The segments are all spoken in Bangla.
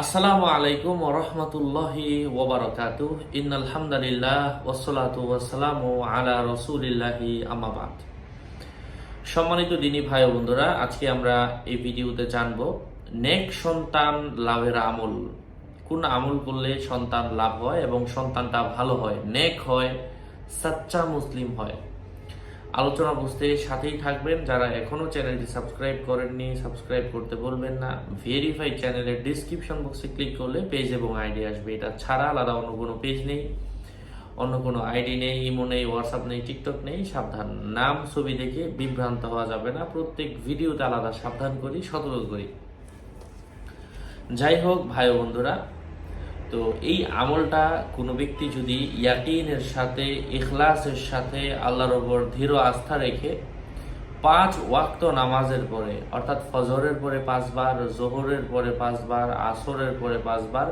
আসসালামু আলাইকুম ওবরাকাতু ইন্নাল হামদালিল্লাহ ওসলাতু আলা রসুলিল্লাহি আমাবাদ সম্মানিত দিনী ভাই বন্ধুরা, আজকে আমরা এই ভিডিওতে জানব, নেক সন্তান লাভের আমল। কোন আমল করলে সন্তান লাভ হয় এবং সন্তানটা ভালো হয়? নেক হয়, সাচ্চা মুসলিম হয়। আলোচনা বুঝতে সাথেই থাকবেন। যারা এখনও চ্যানেলটি সাবস্ক্রাইব করেননি, সাবস্ক্রাইব করতে বলবেন না। ভেরিফাই চ্যানেলের ডিসক্রিপশন বক্সে ক্লিক করলে পেজ এবং আইডি আসবে। এটা ছাড়া আলাদা অন্য কোনো পেজ নেই। অন্য কোনো আইডি নেই ইমো নেই হোয়াটসঅ্যাপ নেই টিকটক নেই, সাবধান। নাম, ছবি দেখে বিভ্রান্ত হওয়া যাবে না। প্রত্যেক ভিডিওতে আলাদা সাবধান করি, সতর্ক করি। যাই হোক, ভাই বন্ধুরা তো এই আমলটা কোনো ব্যক্তি যদি ইয়াকিনের সাথে ইখলাসের সাথে আল্লাহর ওপর দৃঢ় আস্থা রেখে পাঁচ ওয়াক্ত নামাজের পরে অর্থাৎ ফজরের পরে পাঁচবার জোহরের পরে পাঁচবার আসরের পরে পাঁচবার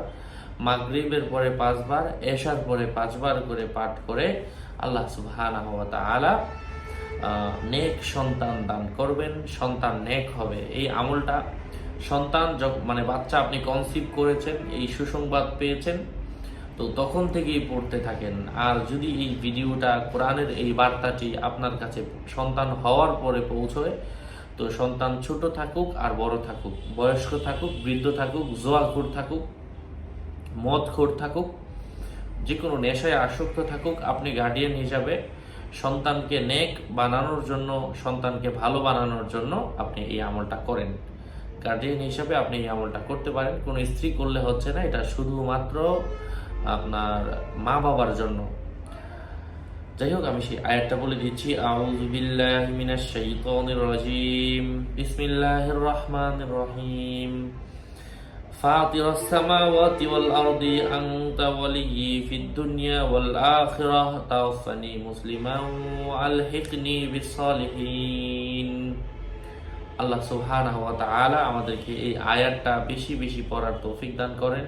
মাগরিবের পরে পাঁচবার এশার পরে পাঁচবার করে পাঠ করে আল্লাহ তাআলা আহ, নেক সন্তান দান করবেন সন্তান নেক হবে। এই আমলটা সন্তান মানে বাচ্চা আপনি কনসিভ করেছেন, এই সুসংবাদ পেয়েছেন, তো তখন থেকেই পড়তে থাকেন। আর যদি এই ভিডিওটা কোরআনের এই বার্তাটি আপনার কাছে সন্তান হওয়ার পরে পৌঁছয়, তো সন্তান ছোট থাকুক আর বড় থাকুক, বয়স্ক থাকুক, বৃদ্ধ থাকুক, জোয়াখোর থাকুক, মদখোর থাকুক যে কোনো নেশায় আসক্ত থাকুক, আপনি গার্ডিয়ান হিসাবে সন্তানকে নেক বানানোর জন্য, সন্তানকে ভালো বানানোর জন্য আপনি এই আমলটা করেন। গার্ডিয়ান হিসাবে আপনি এই আমলটা করতে পারেন কোনো স্ত্রী করলে হচ্ছে না এটা শুধুমাত্র আপনার মা বাবার জন্য যাই হোক আমি সেই আয়াতটা বলে দিচ্ছি আউযু বিল্লাহি মিনাশ শাইতানির রাজিম বিসমিল্লাহির রহমানির রহিম فاطر السماوات والأرض أنت ولي في الدنيا والآخرة توفني مسلما وألحقني بالصالحين আল্লাহ সুবহানাহু ওয়া তাআলা আমাদেরকে এই আয়াতটা বেশি বেশি পড়ার তৌফিক দান করেন।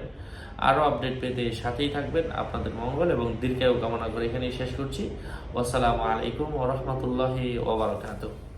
আরও আপডেট পেতে সাথেই থাকবেন। আপনাদের মঙ্গল এবং দীর্ঘায়ু কামনা করে এখানেই শেষ করছি। আসসালামু আলাইকুম ওয়া রাহমাতুল্লাহি ওয়া বারাকাতুহু।